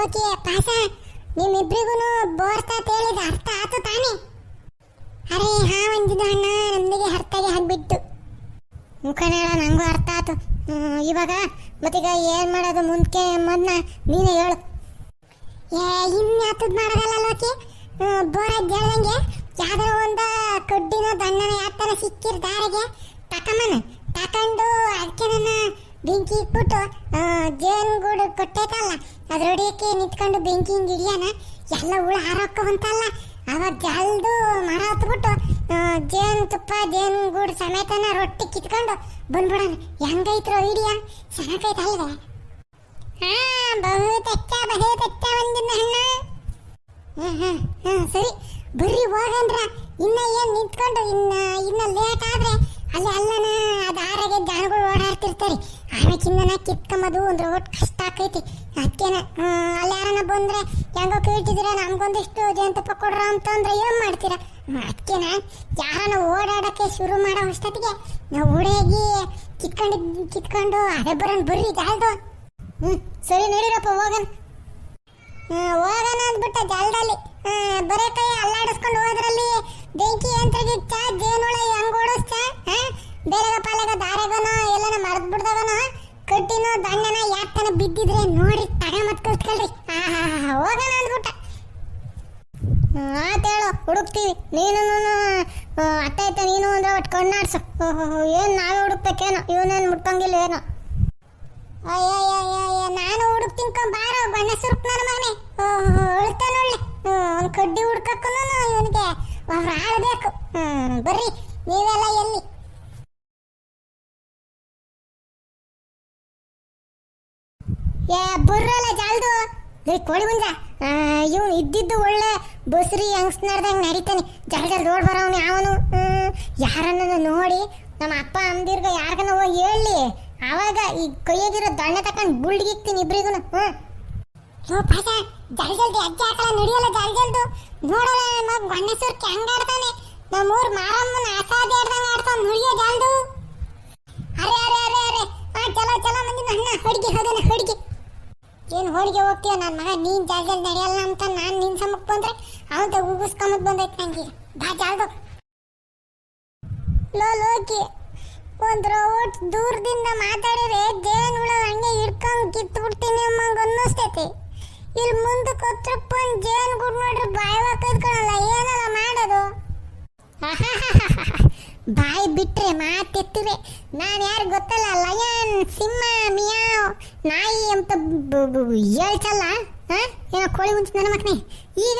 ಲೋಕಿ ಪಾಸ. ನಿಮ್ಮಿಬ್ರಿಗೂ ಬೋರ್ತಾ ತೇಳಿದ ಅರ್ಥ ಆತು ತಾನೇ? ಅರೆ, ಹಾ ಒಂದಿದ್ದು ಅಣ್ಣ, ನಮ್ದಿಗೆ ಅರ್ಥಗೆ ಹಾಕ್ಬಿಟ್ಟು ಮುಖನೇಳ, ನಂಗೂ ಅರ್ಥ ಆತು. ಇವಾಗ ಮತ್ತೀಗ ಏನ್ ಮಾಡೋದು ಮುಂದಕ್ಕೆ ಮೊದ್ನ ನೀನೇ ಹೇಳು. ಏ ಇನ್ಯಾತದ್ ಮಾಡೋದಲ್ಲ ಲೋಕಿ? ಬೋರ ಹೇಳ್ದಂಗೆ. ಯಾವ್ದಾರ ಒಂದು ಕಡ್ಡಿನ ದಣ್ಣನ ಯಾತನ ಸಿಕ್ಕಿರ್ ದಾರಿಗೆ. ತಕಮನ, ತಕೊಂಡು ಅದಕ್ಕೆ ನನ್ನ ಬೆಂಕಿ ಇಟ್ಬಿಟ್ಟು ಜೇನುಗೂಡು ಕೊಟ್ಟೈತಲ್ಲ ಅದ್ರೊಡಿಯಕ್ಕೆ ನಿಂತ್ಕೊಂಡು ಬೆಂಕಿ ಹಿಂಗೆ ಹಿಡಿಯೋಣ ಎಲ್ಲ ಹುಳ ಹಾರೋಕ್ಕವಂತಲ್ಲ ಅವಾಗ ಜಲ್ದು ಮರ ಹತ್ಬಿಟ್ಟು ಜೇನು ತುಪ್ಪ, ಜೇನುಗೂಡು ಸಮೇತನ ರೊಟ್ಟಿ ಕಿತ್ಕೊಂಡು ಬಂದ್ಬಿಡೋಣ. ಹೆಂಗೈತ್ರೋ ಐಡಿಯಾ ಚೆನ್ನಾಗೈತಲ್ವೇ ಹಾ ಬಹುತೆಚ್ಚ ಬಹುತೆಚ್ಚ ಒಂದಿನ ಹಣ್ಣ. ಹ್ಮ್ ಹ್ಮ್ ಹ್ಮ್, ಸರಿ. ಬರ್ರಿ ಹೋಗಂದ್ರ, ಇನ್ನ ಏನು ನಿಂತ್ಕೊಂಡು, ಇನ್ನ ಇನ್ನ ಲೇಟ್ ಆದ್ರೆ ಅಲ್ಲಿ ಅಲ್ಲನ ಅದು ಆರಾಗೆ ಜಾಣಗಳು ಓಡಾಡ್ತಿರ್ತಾರೆ. ಆಮೇಕಿಂದನ ಕಿತ್ಕೊಂಬದು ಒಂದು ಒಟ್ಟು ಕಷ್ಟ ಆಕೈತಿ. ಅದಕ್ಕೇನ ಅಲ್ಲಿ ಯಾರನ್ನ ಬಂದ್ರೆ ಹೆಂಗೋ ಕೇಳ್ತಿದ್ದೀರ, ನಮ್ಗೊಂದಿಷ್ಟು ಜೇನುತುಪ್ಪ ಕೊಡ್ರ ಅಂತಂದ್ರೆ ಏನ್ ಮಾಡ್ತೀರಾ? ಅದಕ್ಕೇನ ಯಾರನ್ನ ಓಡಾಡಕ್ಕೆ ಶುರು ಮಾಡೋ ಅಷ್ಟೊತ್ತಿಗೆ ನಾವು ಹುಡುಗಿ ಕಿತ್ಕೊಂಡು ಕಿತ್ಕೊಂಡು ಅದೇ ಬರೋಣ ಬರ್ರಿ, ಜಾಲ್ದು. ಹ್ಞೂ ಸರಿ ನಡೀರಪ್ಪ, ಹೋಗಣ. ಹೋಗೋಣ ಅಂದ್ಬಿಟ್ಟ ಜಾಲದಲ್ಲಿ. ಬರೇ ಕೈ ಅಲ್ಲಾಡಿಸ್ಕೊಂಡು ಹೋದ್ರಲ್ಲಿ ಬೆಂಕಿ ಯಂತ್ರಗಿಚ್ಚ ಜೇನುಳ ಹೆಂಗ್ ಓಡಿಸ್ತ ಬೇರೆಗ ಪಾಲೆಗ ದಾರೆಗನ ಎಲ್ಲನ ಮರ್ದ್ ಬಿಡ್ದಾಗನ, ಕಟ್ಟಿನ ದಂಡನ ಯಾತನ ಬಿದ್ದಿದ್ರೆ ನೋಡಿ ತಗ ಮತ್ ಕಲ್ತ್ಕೊಳ್ರಿ ಹೋಗೋಣ ಅಂದ್ಬಿಟ್ಟ. ಆತೇಳು ಹುಡುಕ್ತೀವಿ. ನೀನು ಅತ್ತ ಐತ ನೀನು ಅಂದ್ರೆ ಒಟ್ಟು ಕಣ್ಣಾಡ್ಸು. ಏನು ನಾವೇ ಹುಡುಕ್ಬೇಕೇನೋ ಇವನೇನು ಮುಟ್ಟಂಗಿಲ್ಲ ಏನೋ. ಅಯ್ಯ ನಾನು ಹುಡುಕ್ತೀನಿ ಬಾರೋ, ಬಣ್ಣ ಸುರುಪ್ ನನ್ನ ಮಗನೇ. ಉಳ್ತಾನೊಳ್ಳೆ ಒಂದು ಕಡ್ಡಿ ಹುಡ್ಕಕ್ಕೂ ಇವನಿಗೆ. ಆಳ್ಬೇಕು ಹ್ಮ್, ಬರ್ರಿ, ನೀವೆಲ್ಲ ಎಲ್ಲಿ? ಏ, ಬರ್ರಲ್ಲ ಜಾಲ್ದು. ಲೇ ಕೋಳಿ ಮುಂಜ ಇವನು ಇದ್ದಿದ್ದು ಒಳ್ಳೆ ಬಸ್ರಿ ಯಂಗ್ಸ್ನರ್ದಂಗೆ ನಡೀತಾನೆ. ಜಲ್ ಜಲ್ ರೋಡ್ ಬರೋನು ಯಾವನು ಯಾರನ್ನ ನೋಡಿ ನಮ್ಮ ಅಪ್ಪ ಅಂದಿರ್ಗ ಯಾರಿಗನ ಹೋಗಿ ಹೇಳಿ ಅವಾಗ ಈ ಕೈಯಾಗಿರೋ ದಂಡ ತಕೊಂಡು ಬುಳ್ಗಿಕ್ತೀನಿ ಇಬ್ರಿಗೂ ಹ್ಮ್. ಜಲ್ ಅಜ್ಜಿ ಹಾಕಲ್ಲ, ನಡೆಯಲ್ಲ ಜಲ್ ಆಡ್ತಾನೆ. ನಮ್ಮೂರ್ ಮಾರಮ್ಮನ ಆಡ್ದಂಗ ಆಡ್ತಾನ ಜಲ್ದು. ಅರೆ ಅರೆ ಅರೆ ಅರೆ. ಆ, ಚಲೋ ಚಲೋ ಮಂದಿ ಅಣ್ಣ ಹೊಡಿಗೆ ಹೋಗನ ಹೊಡಿಗೆ. ಏನ್ ಹೋಳಿಗೆ ನನ್ನ ಮಗ, ನೀನ್ ಜಾಗ ನಡೆಯಲ್ಲ ಅಂತ ನಾನು ನಿನ್ ಸಮಕ್ ಬಂದ್ರೆ ಅವಂತ ಉಗಿಸ್ಕೊಂಬದ್ ಬಂದೈತೆ ನಂಗೆ. ಬಾ ಜಲ್ದು ಲೋ, ಲೋಕಿ, ಒಂದ್ ರೋಟ್ ದೂರದಿಂದ ಮಾತಾಡಿದ್ರೆ ಜೇನುಳ ಹಂಗೆ ಹಿಡ್ಕೊಂಡು ಕಿತ್ತು ಬಿಡ್ತೀನಿ ಅಮ್ಮಂಗ ಅನ್ನಿಸ್ತೈತಿ. ಇಲ್ಲಿ ಮುಂದೆ ಹತ್ರಪ್ಪ ಜೇನ್ ಗುಡ್ ನೋಡ್ರಿ ಬಾಯ್ ಕೈದ್ಕೊಳಲ್ಲ ಏನಲ್ಲ ಮಾಡೋದು? ಬಾಯಿ ಬಿಟ್ರೆ ಮಾತೆತ್ತಿವೆ. ನಾನು ಯಾರು ಗೊತ್ತಲ್ಲ, ಲಯನ್, ಸಿಂಹ, ಮಿಯಾವ್, ನಾಯಿ ಅಂತ ಹೇಳ್ತಲ್ಲ ಏನೋ ಕೋಳಿ ಮುಂಚೆ ನನ್ನ ಮಕ್ಕನೇ ಈಗ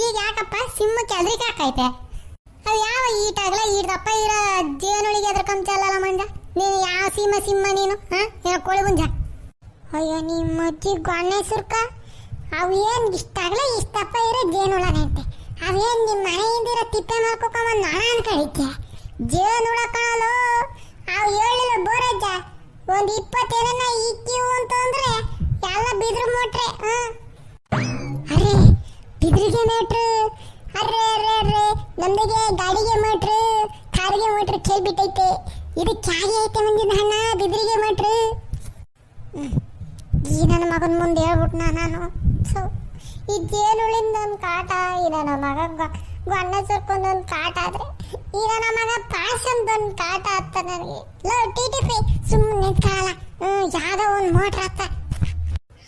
ಈಗ ಯಾಕಪ್ಪ? ಸಿಂಹಕ್ಕೆ ಅದ್ರಿಗೆ ಹಾಕೈತೆ. ಅದು ಯಾವ ಈಟಾಗಲ ಈಡ್ದಪ್ಪ ಇರೋ ಜೇನುಳಿಗೆ ಅದ್ರ ಕಂಚಲ್ಲ ಮಂಜ ನೀನು ಯಾವ ಸಿಂಹ ಸಿಂಹ ನೀನು, ಹಾಂ? ಏನೋ ಕೋಳಿ ಮುಂಜ. ಅಯ್ಯೋ, ನಿಮ್ಮ ಅಜ್ಜಿ ಗೊಣ್ಣೆ ಅವು ಏನು ಇಷ್ಟಾಗಲ ಇಷ್ಟಪ್ಪ ಇರೋ ಜೇನುಳಗೈತೆ ಅವೇನು ನಿಮ್ಮ ಮನೆಯಿಂದಿರೋ ತಿಪ್ಪೆ ಮಾಡ್ಕೊಕೊಂಬಂದು ನಣ ಅನ್ಕಳಿಕೆ ಜೇನುಳ ಕಾಣಲು ಅವು ಹೇಳಿಲ್ಲ ಬೋರಜ್ಜ. ಒಂದು ಇಪ್ಪತ್ತೇನ ಇಕ್ಕಿವು ಅಂತಂದ್ರೆ ಎಲ್ಲ ಬಿದ್ರು ಮೋಟ್ರೆ ಹ್ಞೂ ಅರೆ, ಬಿದ್ರಿಗೆ ಮೇಟ್ರು. ಅರೆ ಅರೆ ಅರೆ, ನಮ್ದಿಗೆ ಗಾಡಿಗೆ ಮೋಟ್ರು, ಕಾರಿಗೆ ಮೋಟ್ರು ಕೇಳ್ಬಿಟ್ಟೈತೆ. ಇದು ಕ್ಯಾಗೆ ಐತೆ ಮಂದಿನ ಹಣ್ಣ ಬಿದ್ರಿಗೆ ಮೋಟ್ರು. ಈ ನನ್ನ ಮಗನ ಮುಂದೆ ಹೇಳ್ಬಿಟ್ನ ನಾನು? ಈ ಜೇನುಳಿಂದ ಒಂದು ಕಾಟ ಈ ನಮ್ಮ ಮಗ ಗಣ್ಣ ಸುರ್ಕೊಂಡು ಒಂದು ಕಾಟ ಆದ್ರೆ, ಈಗ ನಮ್ಮ ಮಗ ಪಾಸಂದ ಒಂದು ಕಾಟ ಆಗ್ತ ನನಗೆ ಲೋ, ಟಿ ಟಿ ಪಿ ಸುಮ್ಮನೆ ಕಾಲ ಯಾವ್ದೋ ಒಂದು ಮೋಟ್ರ್ ಆಗ್ತ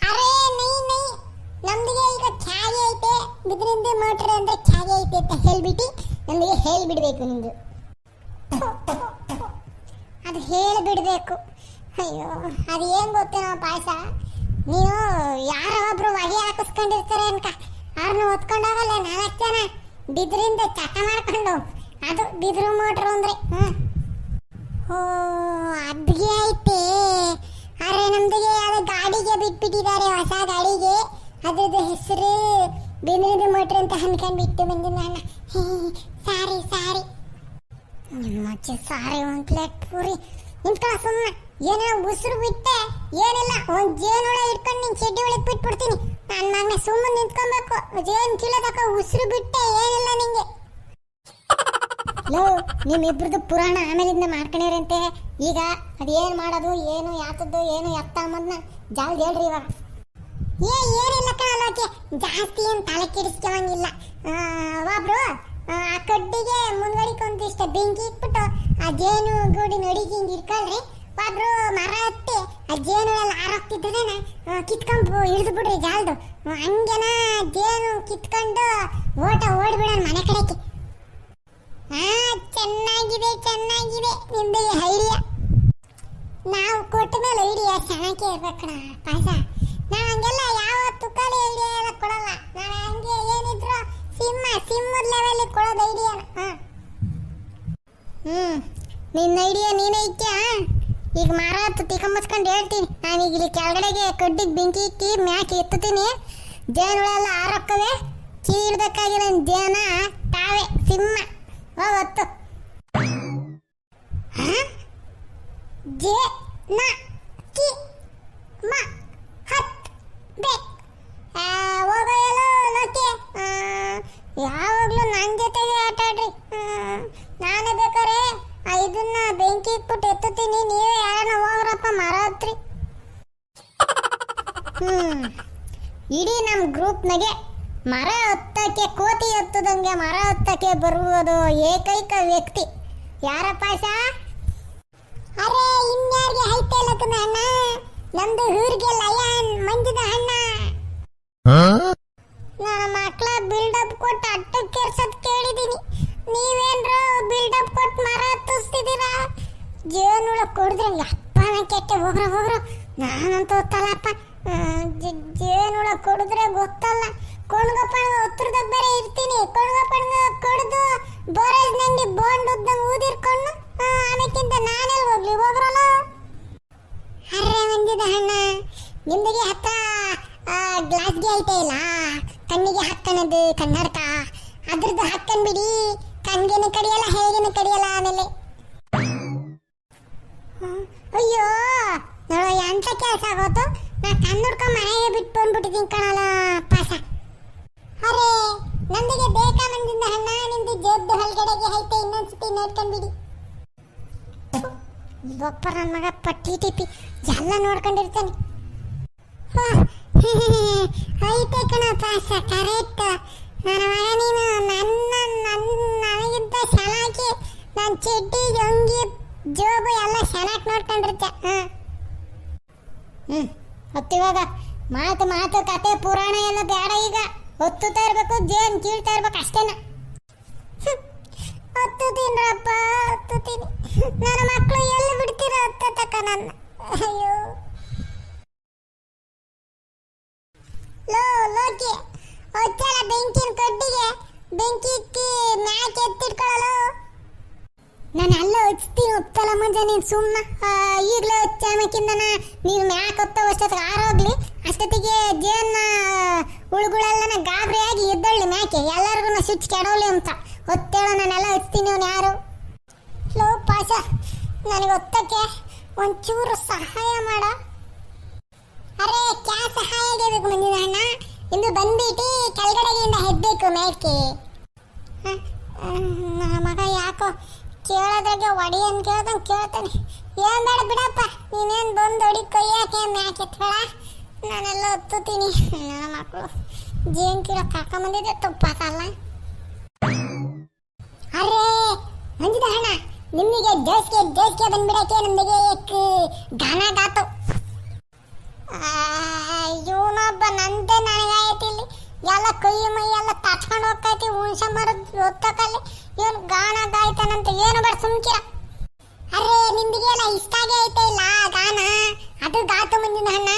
ಅರೆ, ನೈ ನೈ. ನಮ್ದಿಗೆ ಈಗ ಖ್ಯಾಗೆ ಐತೆ. ಬಿದ್ರಿಂದ ಮೋಟ್ರ್ ಅಂದ್ರೆ ಖ್ಯಾಗೆ ಐತೆ ಅಂತ ಹೇಳ್ಬಿಟ್ಟು ನಮಗೆ ಹೇಳ್ಬಿಡ್ಬೇಕು ನಿಂದು. ಅದು ಹೇಳಿಬಿಡ್ಬೇಕು. ಅಯ್ಯೋ, ಅದು ಏನು ಗೊತ್ತೇನೋ ಪಾಯಸ? ನೀನು ಯಾರೋ ಒಬ್ರು ಹೊಗೆ ಹಾಕಿಸ್ಕೊಂಡಿರ್ತಾರೆ ಅನ್ಕ? ಅವ್ರನ್ನ ಹೊತ್ಕೊಂಡೋಗಲ್ಲ, ನಾಲ್ಕು ಜನ ಬಿದ್ರಿಂದ ಚಟ ಮಾಡ್ಕೊಂಡು. ಅದು ಬಿದ್ರು ಮೋಟ್ರು ಅಂದ್ರೆ ಓ ಅದ್ಗೆ ಐತೆ. ಅರೆ ನಮ್ದಿಗೆ ಅದು ಗಾಡಿಗೆ ಬಿಟ್ಬಿಟ್ಟಿದ್ದಾರೆ, ಹೊಸ ಗಾಡಿಗೆ. ಅದ್ರದ್ದು ಹೆಸರು ಬಿಂದ್ರದ ಮೋಟ್ರ್ ಅಂತ ಅನ್ಕೊಂಡ್ಬಿಟ್ಟು ಬಂದಿ ನಾನು. ಸಾರಿ ಸಾರಿ. ನಿಮ್ಮ ಸಾರಿ, ಒಂದು ಪ್ಲೇಟ್ ಪೂರಿ. ನಿಂತ್ಕೊಳ್ಳ ಸುಮ್ಮನೆ ಏನೋ ಉಸಿರು ಬಿಟ್ಟೆ ಏನಿಲ್ಲ, ಒಂದು ಜೇನುಳ ಇಟ್ಕೊಂಡು ನಿನ್ ಚೆಡ್ಡಿ ಒಳಗೆ ಬಿಟ್ಬಿಡ್ತೀನಿ. ನನ್ನ ಮಗನೆ ಸುಮ್ಮನೆ ನಿಂತ್ಕೊಬೇಕು. ಜೇನ್ ಕೀಳದಕ್ಕ ಉಸಿರು ಬಿಟ್ಟೆ ಏನಿಲ್ಲ ನಿಂಗೆ. ಲೋ ನಿಮ್ಮಿಬ್ರದ್ದು ಪುರಾಣ ಆಮೇಲಿಂದ ಮಾಡ್ಕೊಂಡಿರಂತೆ ಈಗ ಅದೇನು ಮಾಡೋದು, ಏನು ಯಾತದ್ದು, ಏನು ಎತ್ತ ಅನ್ನೋದನ್ನ ಜಾಲ್ ಹೇಳ್ರಿ ಇವಾಗ. ಏ, ಏನಿಲ್ಲ ಕಣಲೋಕೆ ಜಾಸ್ತಿ ಏನ್ ತಲೆ ಕೆಡಿಸ್ಕೊಂಗಿಲ್ಲ ಒಬ್ರು ಆ ಆ ಕಡ್ಡಿಗೆ ಮುಂದ್ಗಡಿಗೆ ಇಷ್ಟ ಬೆಂಕಿ ಇಟ್ಬಿಟ್ಟು ಆ ಜೇನು ಗೂಡಿನ ಅಡಿಗೆ ಹಿಂಗ್ ಇಟ್ಕೊಳ್ರಿ. ಒಬ್ರು ಮರ ಹತ್ತಿ, ಆ ಜೇನು ಎಲ್ಲ ಆರೋಗ್ತಿದ್ರೆ ಕಿತ್ಕೊಂಡು ಹಿಡಿದು ಬಿಡ್ರಿ ಜಾಲ್ದು. ಹಂಗೆನ ಜೇನು ಕಿತ್ಕೊಂಡು ಓಟ ಓಡ್ಬಿಡೋಣ ಮನೆ ಕಡೆಗೆ. ಹಾ ಚೆನ್ನಾಗಿದೆ ಚೆನ್ನಾಗಿದೆ. ನಿಮ್ದು ಐಡಿಯಾ. ನಾವು ಕೊಟ್ಟ ಮೇಲೆ ಐಡಿಯಾ ಚೆನ್ನಾಗಿ ಇರ್ಬೇಕಣ ಪಾಸ ನಾವು ಹಂಗೆಲ್ಲ ಯಾವ ತುಕಾಲಿ ಐಡಿಯಾ ಎಲ್ಲ ಕೊಡಲ್ಲ. ನಾನು ಹಂಗೆ ಏನಿದ್ರು ಸಿಂಹ, ಸಿಂಹದ ಲೆವೆಲ್ ಕೊಡೋದು ಐಡಿಯಾನ. ಹಾಂ. ಹ್ಮ್. ನಿನ್ನ ಐಡಿಯಾ ನೀನೇ ಇಕ್ಕ್ಯಾ ಈಗ ಮಾರ ಹತ್ತು ಮುಚ್ಕೊಂಡು ಹೇಳ್ತೀನಿ. ನಾನು ಈಗ ಇಲ್ಲಿ ಕೆಳಗಡೆಗೆ ಕಡ್ಡಿಗೆ ಬೆಂಕಿ ಇಕ್ಕಿ ಮ್ಯಾಕೆ ಎತ್ತುತ್ತೀನಿ. ಜೇನುಗಳೆಲ್ಲ ಆರಕ್ಕವೆ. ನನ್ನ ಜೇನ, ತಾವೆ, ಸಿಂಹ. ಹೋಗತ್ತು ಜೇ ನ ಕಿ, ಮ, ಹತ್ ಬೆ ಹೋಗೋ ಎಲ್ಲೋ ಯಾವಾಗ್ಲೂ ನನ್ನ ಜೊತೆಗೆ ಆಟ ಆಡ್ರಿ. ನಾನು ಬೇಕಾರೆ. ಇದನ್ನ ಬೆಂಕಿ ಇಟ್ಬಿಟ್ಟು ಎತ್ತುತ್ತೀನಿ. ನೀವೇ ಯಾರನ್ನ ಹೋಗ್ರಪ್ಪ ಮರ ಹತ್ರಿ ಹ್ಮ್. ಇಡೀ ನಮ್ಮ ಗ್ರೂಪ್ನಾಗೆ ಮರ ಹತ್ತಕ್ಕೆ ಕೋತಿ ಹತ್ತದಂಗೆ ಮರ ಹತ್ತಕ್ಕೆ ಬರುವುದು ಏಕೈಕ ವ್ಯಕ್ತಿ. ಯಾರಪ್ಪ ಸಾ ಅರೆ ಇನ್ಯಾರಿಗೆ ಹೈತೆ ಲಕ್ಕನ ಅಣ್ಣ? ನಮ್ದು ಊರಿಗೆ ಲಯನ್ ಮಂಜುದ ಅಣ್ಣ. ನನ್ನ ಮಕ್ಳ ಬಿಲ್ಡಪ್ ಕೊಟ್ಟು ಅಟ್ಟಕ್ಕೆ ಕೆರ್ಸದ್ ಕೇಳಿದೀನಿ. ನೀವೇನ್ರ ಬಿಲ್ಡಪ್ ಕೊಟ್ಟು ಮರ ಹತ್ತಿಸ್ತಿದ್ದೀರಾ ಜೇನುಳ ಕೊಡಿದ್ರೆ ಅಪ್ಪನ ಕೆಟ್ಟ ಹೋಗ್ರ ಹೋಗ್ರ ನಾನಂತೂ ಗೊತ್ತಲ್ಲಪ್ಪ ಜೇನುಳ ಕೊಡಿದ್ರೆ ಗೊತ್ತಲ್ಲ. ಕೊಣ್ಗಪ್ಪನ ಹತ್ರದಾಗ ಬೇರೆ ಇರ್ತೀನಿ. ಕೊಣ್ಗಪ್ಪನ ಕೊಡ್ದು ಬೋರೇಜ್ ನಂಗೆ ಬೋಂಡ್ ಉದ್ದಂಗೆ ಊದಿರ್ಕೊಂಡು ಆಮೇಕಿಂತ ನಾನೇ ಹೋಗ್ಲಿ? ಹೋಗ್ರಲ್ಲ? ಅರ್ರೆ ಮಂದಿದ ಹಣ್ಣ ನಿಮ್ದಿಗೆ ಹತ್ತ ಗ್ಲಾಸ್ಗೆ ಐತೆ ಇಲ್ಲ? ಕಣ್ಣಿಗೆ ಹಾಕ್ಕಣದು ಕನ್ನಡಕ. ಅದ್ರದ್ದು ಹಾಕ್ಕನ್ ಬಿಡಿ ಕಣ್ಗೇನು ಕಡಿಯಲ್ಲ ಹೇಗೇನು ಕಡಿಯಲ್ಲ ಆಮೇಲೆ. ಅಯ್ಯೋ ನೋಡೋ ಎಂತ ಕೆಲಸ ಆಗೋತು? ನಾ ಕನ್ನಡ್ಕ ಮನೆಗೆ ಬಿಟ್ಟು ಬಂದ್ಬಿಟ್ಟಿದ್ದೀನಿ ಕಣಲ್ಲ ಪಾಸ. ಅರೆ ನಂದಿಗೆ ಬೇಕಾ ಮಂದಿಂದ ಹಣ್ಣ ನಿಂದು ಜೇಬ್ದು ಹೊಲ್ಗಡೆಗೆ ಐತೆ ಇನ್ನೊಂದ್ಸತಿ ನೋಡ್ಕೊಂಡ್ಬಿಡಿ ಒಬ್ಬ ನನ್ನ ಮಗ ಪಟ್ಟಿ ಟಿಪಿ ಎಲ್ಲ ನೋಡ್ಕೊಂಡಿರ್ತಾನೆ. ಹ, ಐತೆ ಕಣ ಪಾಸ ಕರೆಕ್ಟ್ ನನ್ನ ಮಗ ನೀನು ನನ್ನ ನನ್ನ ನನಗಿಂತ ಚೆನ್ನಾಗಿ ನಾನು ಚಡ್ಡಿ, ಜೊಂಗಿ, ಜೋಬು ಎಲ್ಲ ಚೆನ್ನಾಗಿ ನೋಡ್ಕೊಂಡಿರ್ತೆ. ಹಾಂ. ಹ್ಞೂ ಹೊತ್ತಿವಾಗ ಮಾತು ಮಾತು, ಕತೆ, ಪುರಾಣ ಎಲ್ಲ ಬೇಡ ಈಗ. ಹೊತ್ತು ತರಬೇಕು, ಜೇನ್ ಕೀಳ್ತಾ ಇರ್ಬೇಕು ಅಷ್ಟೇನ. ಹೊತ್ತು ಹತ್ತುತ್ತೀನಿ ನನ್ನ ಮಕ್ಕಳು ಎಲ್ಲಿ ಬಿಡ್ತೀರ ಹತ್ತತಕ್ಕ ನನ್ನ. ಅಯ್ಯೋ. ಲೋ, ಲೋಕಿ ಹೊಚ್ಚಲ ಬೆಂಕಿನ ಕಡ್ಡಿಗೆ ಬೆಂಕಿ ಇಕ್ಕಿ ಮ್ಯಾಕ್ ಎತ್ತಿಟ್ಕೊಳ್ಳಲು ನಾನು ಎಲ್ಲ ಹಚ್ತೀನಿ ಹೊತ್ತಲ್ಲ ಮುಂಜೆ ನೀನು ಸುಮ್ಮನೆ ಈಗಲೇ ಹಚ್ಚಾಮಕ್ಕಿಂದನ ನೀನು ಮ್ಯಾಕ್ ಹೊತ್ತ ಅಷ್ಟೊತ್ತಿಗೆ ಆರೋಗ್ಲಿ ಅಷ್ಟೊತ್ತಿಗೆ ಜೇನ್ನ ಹುಳುಗಳೆಲ್ಲ ಗಾಬರಿಯಾಗಿ ಎದ್ದಳ್ಳಿ ಮ್ಯಾಕೆ. ಎಲ್ಲರಿಗೂ ಸ್ವಿಚ್ ಕೆಡೋಲಿ ಅಂತ. ಹೊತ್ತೇಳೋ, ನಾನೆಲ್ಲ ಹಚ್ತೀನಿ ಅವ್ನು ಯಾರು? ಲೋ ಪಾಶ ನನಗೆ ಹೊತ್ತಕ್ಕೆ ಒಂಚೂರು ಸಹಾಯ ಮಾಡ. ಅರೆ, ಕ್ಯಾ ಸಹಾಯ ಬೇಕು ಮಂದಿನ ಅಣ್ಣ? ಇಂದು ಬಂದ್ಬಿಟ್ಟು ಕೆಳಗಡೆಗಿಂದ ಹೆದ್ಬೇಕು ಮೇಲ್ಕೆ. ಮಗ ಯಾಕೋ ಕೇಳೋದ್ರಾಗೆ ಒಡಿ ಅಂತ ಕೇಳ್ದಂಗೆ ಕೇಳ್ತಾನೆ. ಏನ್ ಬೇಡ ಬಿಡಪ್ಪ, ನೀನೇನು ಬಂದು ಹೊಡಿ ಕೊಯ್ಯಾಕೆ ಮ್ಯಾಕೆ ಎತ್ಬೇಡ ನಾನೆಲ್ಲ ಒತ್ತುತ್ತೀನಿ. ನನ್ನ ಮಕ್ಕಳು ಜೇನ್ ಕಿಲೋ ಕರ್ಕೊಂಬಂದಿದ್ದೆ ತುಪ್ಪಾಕಲ್ಲ. ಅರೇ ಮಂಜಿದ ಹಣ ನಿಮಗೆ ದೇಶಕ್ಕೆ ದೇಶಕ್ಕೆ ಬಂದ್ಬಿಡಕ್ಕೆ ನಮಗೆ ಗಾನ ಗಾತು ಇವನೊಬ್ಬ ನಂದೆ ನನಗಾಯ್ತು ಇಲ್ಲಿ. ಎಲ್ಲ ಕೈ ಮೈ ಎಲ್ಲ ತಟ್ಕೊಂಡು ಹೋಗ್ತೈತಿ, ಹುಣ್ಸೆ ಮರದ ಒತ್ತಕಲ್ಲಿ ಇವನು ಗಾನ ಗಾಯ್ತಾನಂತ ಏನು ಬೇಡ, ಸುಮ್ಕಿರ. ಅರೆ ನಿಂದಿಗೆ ಎಲ್ಲ ಇಷ್ಟಾಗೆ ಐತೆ ಇಲ್ಲ ಗಾನ ಅದು ಗಾತು ಮುಂದಿನ ಹಣ್ಣ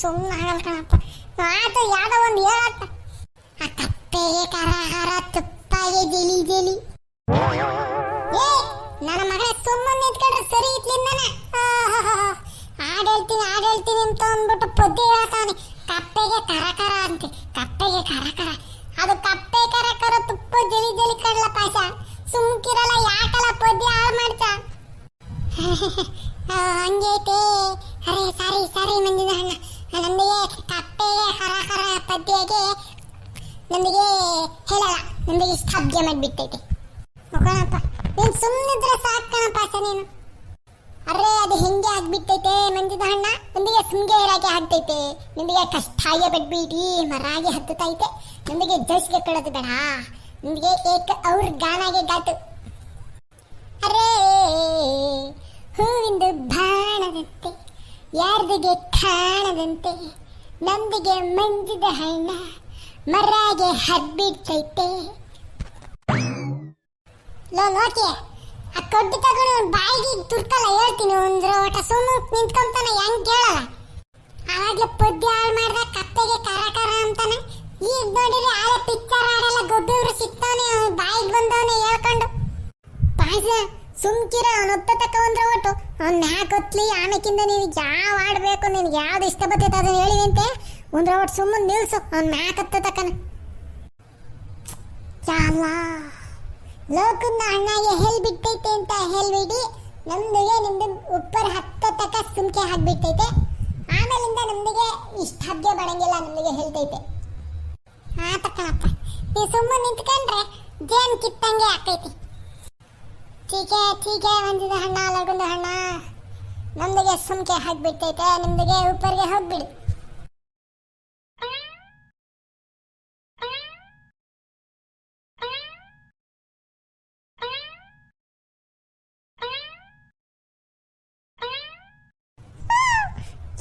ಸುಮ್ಮನೆ ಆಗಲ್ಲ ಕಣಪ್ಪ. ಆತು ಯಾವ್ದೋ ಒಂದು ಹೇಳತ್ತ. ಆ ಕಪ್ಪೆಗೆ ಕರ, ಹರ ತುಪ್ಪಗೆ ಜಲಿ ಜಲಿ ಏ, ನನ್ನ ಮಗಳ ಸುಮ್ಮನೆ ನಿಂತ್ಕೊಂಡ್ರೆ ಸರಿ ಇತ್ಲಿಂದನ ಹಾಡ್ ಹೇಳ್ತೀನಿ ಹೇಳ್ತೀನಿ ಅಂತ ಅಂದ್ಬಿಟ್ಟು ಪದ್ಯ ಹೇಳ್ತಾನೆ ಕಪ್ಪೆಗೆ ಕರಕರ ಕರ ಅಂತೆ. ಕಪ್ಪೆಗೆ ಕರ ಕರ. ಅದು ಕಪ್ಪೆ ಕರ ಕರ ತುಪ್ಪ ಜಲಿ ಜಲಿ ಕಡಲ ಪಾಶ ಸುಮ್ಕಿರಲ್ಲ, ಯಾಕಲ್ಲ ಪದ್ಯ ಹಾಳು ಮಾಡ್ತಾ? ಹಂಗೈತೆ. ಅರೆ ಸಾರಿ, ಸರಿ ಮಂದಿನ ಹಣ್ಣ ನಮಗೆ ಕಪ್ಪೆಗೆ ಕರಕರ ಪದ್ಯಗೆ ನಮಗೆ ಹೇಳಲ್ಲ. ನಮಗೆ ಸ್ತಬ್ಧ ಮಾಡಿಬಿಟ್ಟೈತೆ. ಮುಖಣಪ್ಪ ನೀನು ಸುಮ್ಮನಿದ್ರೆ ಸಾಕು ಕಣಪ್ಪ ನೀನು. ಅರೆ, ಅದು ಹೆಂಗೆ ಆಗ್ಬಿಟ್ಟೈತೆ? ಅಣ್ಣ ಹಣ್ಣ ಸುಂಗೆ ಇರಾಗೆ ಆಗ್ತೈತೆ. ನಿಮಗೆ ಕಷ್ಟಾಯ ಬಿಟ್ಬಿಡಿ ಮರಾಗಿ ಹತ್ತುತೈತೆ. ನಿಮಗೆ ಜಸ್ಗೆ ಕೊಡೋದು ಬೇಡ. ನಿಮಗೆ ಏಕ ಅವ್ರ ಗಾನಾಗೆ ಗಾತು. ಅರೇ, ಹೂವಿಂದು ಬಾಣದಂತೆ, ಯಾರ್ದಿಗೆ ಕಾಣದಂತೆ, ನಂದಿಗೆ ಮಂಜಿದ ಹಣ್ಣ ಮರಾಗೆ ಹಬ್ಬಿಡ್ತೈತೆ ಲೋ ಲೋಕಿ ಕಡ್ಡಿ ತಗೊಂಡು ಅವ್ನ ಬಾಯಿಗೆ ತುರ್ಕಲ್ಲ, ಹೇಳ್ತೀನಿ ಒಂದ್ರ ಒಟ ಸುಮ್ಮ ನಿಂತ್ಕೊಂತಾನೆ, ಹೆಂಗ್ ಕೇಳಲ್ಲ. ಆವಾಗ್ಲೇ ಪದ್ಯ ಹಾಳು ಮಾಡ್ದ ಕತ್ತೆಗೆ ಕರ ಕರ ಅಂತಾನೆ. ಈಗ ನೋಡಿದ್ರೆ ಆಳೆ ಪಿಕ್ಚರ್ ಆಡೆಲ್ಲ ಗೊಬ್ಬಿವ್ರು ಸಿಗ್ತಾನೆ ಅವ್ನ್ ಬಾಯಿಗೆ ಬಂದವನೆ ಹೇಳ್ಕೊಂಡು. ಪಾಯ್ಸ ಸುಮ್ಕಿರ, ಅವನ ಒತ್ತ ತಕ್ಕ ಒಂದ್ರ ಒಟ್ಟು. ಅವ್ನ ಮ್ಯಾಕ್ ಹೊತ್ಲಿ ಆಮೇಕಿಂದ ನಿನಗೆ ಯಾವ ಆಡ್ಬೇಕು ನಿನಗೆ ಯಾವ್ದು ಇಷ್ಟ ಬರ್ತೈತೆ ಅದನ್ನ ಹೇಳಿದಂತೆ ಒಂದ್ರ ಒಟ್ಟು ಸುಮ್ಮನೆ ನಿಲ್ಸು, ಅವ್ನ ಮ್ಯಾಕ್ ಹತ್ತ ತಕ್ಕನ. ಚಾಲ ಲೋಕನ್ನ ಅಣ್ಣಗೆ ಹೆಲ್ ಬಿಟ್ಟೈತೆ ಅಂತ ಹೇಳ್ಬಿಡಿ. ನಮ್ದಿಗೆ ನಿಮ್ದು ಉಪ್ಪರ್ ಹತ್ತ ತಕ ಸುಮ್ಕೆ ಹಾಕ್ಬಿಟ್ಟೈತೆ ಆಮೇಲಿಂದ ನಮ್ದಿಗೆ ಇಷ್ಟ ಹಬ್ಬ ಬರಂಗಿಲ್ಲ ನಮ್ದಿಗೆ ಹೇಳ್ತೈತೆ. ಆ ತಕ್ಕನಪ್ಪ ನೀ ಸುಮ್ಮನೆ ನಿಂತ್ಕೊಂಡ್ರೆ ಜೇನ್ ಕಿತ್ತಂಗೆ ಆಕೈತಿ ಟೀಕೆ ಟೀಕೆ ಒಂದಿದ ಹಣ್ಣ, ಲಗುಂದ ಹಣ್ಣ. ನಮ್ದಿಗೆ ಸುಮ್ಕೆ ಹಾಕ್ಬಿಟ್ಟೈತೆ ನಿಮ್ದಿಗೆ ಉಪ್ಪರಿಗೆ ಹೋಗ್ಬಿಡಿ.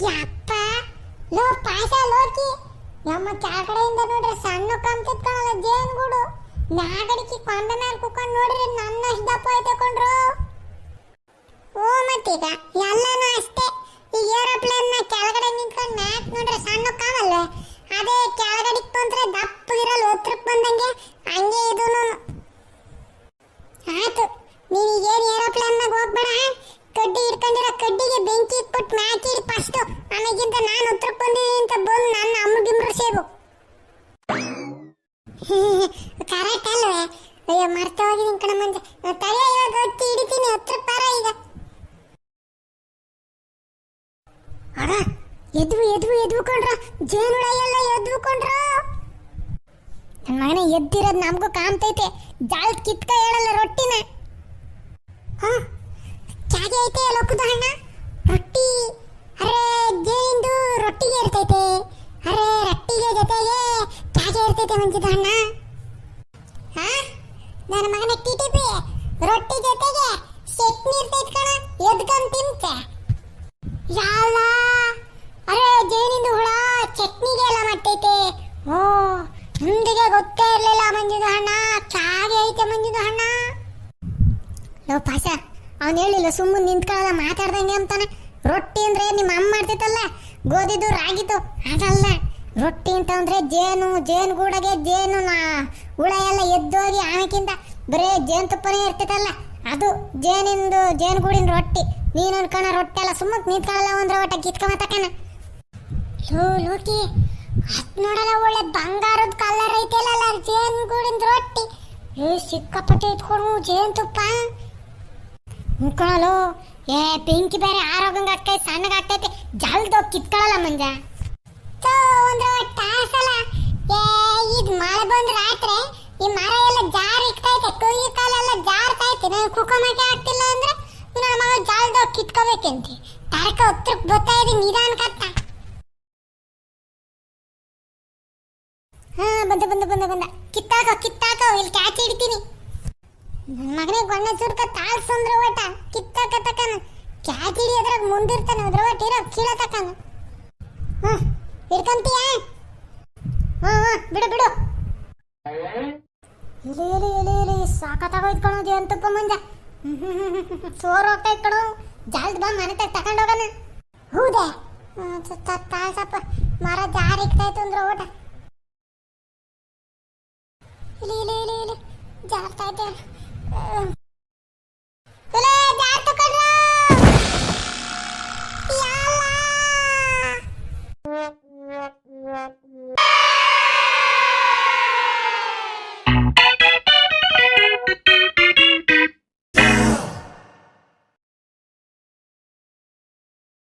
ಯಪ್ಪ, ಲೋ ಪಾಶ ಲೋಕಿ. ನಮ್ಮ ಕೆಳಗಡೆಯಿಂದ ನೋಡ್ರಿ ಸಣ್ಣ ಕಂತಿತ್ ಕಾಣಲ್ಲ ಜೇನುಗೂಡು. ನಾಗಡಿಕೆ ಕೊಂಡ ಮೇಲೆ ಕುತ್ಕೊಂಡು ನೋಡ್ರಿ ನನ್ನ ದಪ್ಪ ಐತೆ ಕೊಂಡ್ರು ಓ, ಮತ್ತೀಗ, ಎಲ್ಲನೂ ಅಷ್ಟೇ. ಈ ಏರೋಪ್ಲೇನ್ನ ಕೆಳಗಡೆ ನಿಂತ್ಕೊಂಡು ಮ್ಯಾಕ್ ನೋಡ್ರೆ ಸಣ್ಣ ಕಾಣಲ್ವೇ ಅದೇ ಕೆಳಗಡಿಗೆ ಬಂದ್ರೆ ದಪ್ಪ ಇರಲ್ಲ ಒತ್ತರಕ್ಕೆ ಬಂದಂಗೆ. ಹಂಗೆ ಇದೂನು. ಆಯ್ತು ನೀನು ಏನು ಏರೋಪ್ಲೇನ್ ನಾಗ ಹೋಗ್ಬೇಡ ಕಡ್ಡಿ ಹಿಡ್ಕೊಂಡಿರೋ ಕಡ್ಡಿಗೆ ಬೆಂಕಿ ಇಟ್ಬಿಟ್ಟು ಮ್ಯಾಚ್ ಇಡಿ ಫಸ್ಟ್ ಆಮೇಗಿಂತ ನಾನು ಉತ್ತರಕ್ಕೆ ಬಂದಿದ್ದೀನಿ ಅಂತ ಬಂದು ನನ್ನ ಅಮ್ಮ ಗಿಮ್ರು ಸೇಬು ಕರೆಕ್ಟ್ ಅಲ್ವೇ ಅಯ್ಯೋ ಮರ್ತ ಹೋಗಿದ್ದೀನಿ ಕಣ ಮಂಜ ತಲೆ ಇವಾಗ ಒತ್ತಿ ಹಿಡಿತೀನಿ ಹತ್ರಕ್ಕೆ ಬಾರ ಈಗ ಅಡ ಎದ್ವು ಎದ್ವು ಎದ್ವು ಕೊಂಡ್ರ ಜೇನುಳ ಎಲ್ಲ ಎದ್ವು ಕೊಂಡ್ರ ನನ್ನ ಮಗನೇ ಎದ್ದಿರೋದು ನಮಗೂ ಕಾಣ್ತೈತೆ ಜಾಲ್ ಕಿತ್ಕ ಹೇಳಲ್ಲ ರೊಟ್ಟಿನ. ಹಾ ಕ್ಯಾಗೆ ಐತೆ ಲೋಕದ ಹಣ್ಣ ರೊಟ್ಟಿ, ಅರೆ ಜೇನಿಂದು ರೊಟ್ಟಿಗೆ ಇರ್ತೈತೆ. ಅರೆ, ರೊಟ್ಟಿಗೆ ಜೊತೆಗೆ ಕ್ಯಾಗೆ ಇರ್ತೈತೆ ಮಂಜದ ಹಣ್ಣ ಹಾ, ನನ್ನ ಮಗನ ಟಿಟಿಪಿ ರೊಟ್ಟಿ ಜೊತೆಗೆ ಚಟ್ನಿ ಇರ್ತೈತೆ ಕಣ, ಎದ್ಕೊಂಡು ತಿಂತೆ. ಯಾಲ ಅರೆ ಜೇನಿಂದು ಹುಳ, ಚಟ್ನಿಗೆ ಎಲ್ಲ ಮಾಡ್ತೈತೆ. ಓ ನಮ್ದಿಗೆ ಗೊತ್ತೇ ಇರಲಿಲ್ಲ ಮಂಜುದ ಹಣ್ಣ ಚಾಗೆ ಐತೆ ಮಂಜುದ ಹಣ್ಣ ಲೋ ಪಾಸ ಅವ್ನು ಹೇಳಿಲ್ಲ ಸುಮ್ಮನೆ ನಿಂತ್ಕೊಳ್ಳಲ್ಲ ಮಾತಾಡ್ದಂಗೆ ಅಂತಾನೆ. ರೊಟ್ಟಿ ಅಂದ್ರೆ ನಿಮ್ಮ ಅಮ್ಮ ಮಾಡ್ತಿತ್ತಲ್ಲ? ಗೋಧಿದು, ರಾಗಿದು, ಅದಲ್ಲ. ರೊಟ್ಟಿ ಅಂತ ಅಂದ್ರೆ ಜೇನು ಜೇನು ಗೂಡಗೆ ಜೇನು ಹುಳ ಎಲ್ಲ ಎದ್ದೋಗಿ ಆಮೇಕಿಂದ ಬರೇ ಜೇನುತುಪ್ಪನೇ ಇರ್ತಿತ್ತಲ್ಲ. ಅದು ಜೇನಿಂದು ಜೇನುಗೂಡಿನ ರೊಟ್ಟಿ. ನೀನು ಅನ್ಕೋಣ ರೊಟ್ಟಿ ಎಲ್ಲ ಸುಮ್ಮನೆ ನಿಂತ್ಕೊಳ್ಳಲ್ಲ ಅಂದ್ರೆ ಒಟ್ಟ ಕಿತ್ಕೊಂಬತ್ತಕನ ಲೋ, ಲೋಕಿ, ಅದ್ ನೋಡಲ್ಲ ಒಳ್ಳೆ ಬಂಗಾರದ ಕಲರ್ ಐತೆಲ್ಲ ಜೇನು ಗೂಡಿನ ರೊಟ್ಟಿ. ಏ, ಸಿಕ್ಕಾಪಟ್ಟೆ ಇಟ್ಕೊಂಡು ಜೇನುತುಪ್ಪ. ಮುಕ್ಕಳಲು ಏ, ಬೆಂಕಿ ಬೇರೆ ಆರೋಗ್ಯಂಗ ಅಕ್ಕೈ ಸಣ್ಣಗ ಆಗ್ತೈತೆ. ಜಲ್ದೋ ಕಿತ್ಕೊಳ್ಳಲ್ಲ ಮಂಜ. ತೋ ಒಂದ್ರ ತಾಸಲ ಏ ಇದ್ ಮಳೆ ಬಂದ್ ರಾತ್ರಿ, ಈ ಮರ ಎಲ್ಲ ಜಾರ್ ಇಕ್ತೈತೆ ಕೈ ಕಾಲೆಲ್ಲ ಜಾರ್ತೈತೆ ನಾನು ಕುಕ್ಕಮಕ್ಕೆ ಆಗ್ತಿಲ್ಲ ಅಂದ್ರೆ ನಮ್ಮ ಮಗ ಜಲ್ದೋ ಕಿತ್ಕೋಬೇಕಂತೆ. ತರಕ ಹತ್ರಕ್ ಬರ್ತಾ ಇದೆ ನಿಧಾನ ಕತ್ತ ಹಾ, ಬಂದ ಬಂದ ಬಂದ ಬಂದ. ಕಿತ್ತಾಕ ಕಿತ್ತಾಕ, ಇಲ್ಲಿ ಕ್ಯಾಚ್ ಹಿಡಿತೀನಿ. ನನ್ನ ಮಗನೇ ಗೊಣ್ಣ ಸುರ್ಕ ತಾಳ್ಸಂದ್ರ ಒಟ ಕಿತ್ತಕ ತಕನ ಕ್ಯಾಚ್ ಹಿಡಿಯೋದ್ರಾಗ ಮುಂದಿರ್ತಾನೆ, ಅದ್ರ ಒಟ ಇರೋ ಕೀಳ ತಕನ. ಹಾ ಹಿಡ್ಕಂತೀಯ? ಹಾ ಹಾ ಬಿಡು ಬಿಡು. ಇಲ್ಲಿ ಇಲ್ಲಿ ಇಲ್ಲಿ ಇಲ್ಲಿ ಸಾಕತ್ತಾಗೋಯ್ತು ಕಣೋದು ಎಂತಪ್ಪ ಮಂಜ. ಸೋರ್ ಹೋಗ್ತೈತ್ ಕಣೋ. ಜಲ್ದ್ ಬಾ ಮನೆ ತಗ ತಗೊಂಡ್ ಹೋಗೋಣ. ಹೌದೇ? ತಾಳ್ಸಪ್ಪ. ಮರ ಜಾರಿ ಇಕ್ತಾಯ್ತು ಅಂದ್ರೆ ಓಟ ಇಲ್ಲಿ ಇಲ್ಲಿ ಇಲ್ಲಿ ಇಲ್ಲಿ ಜಾರ್ತಾ Oh.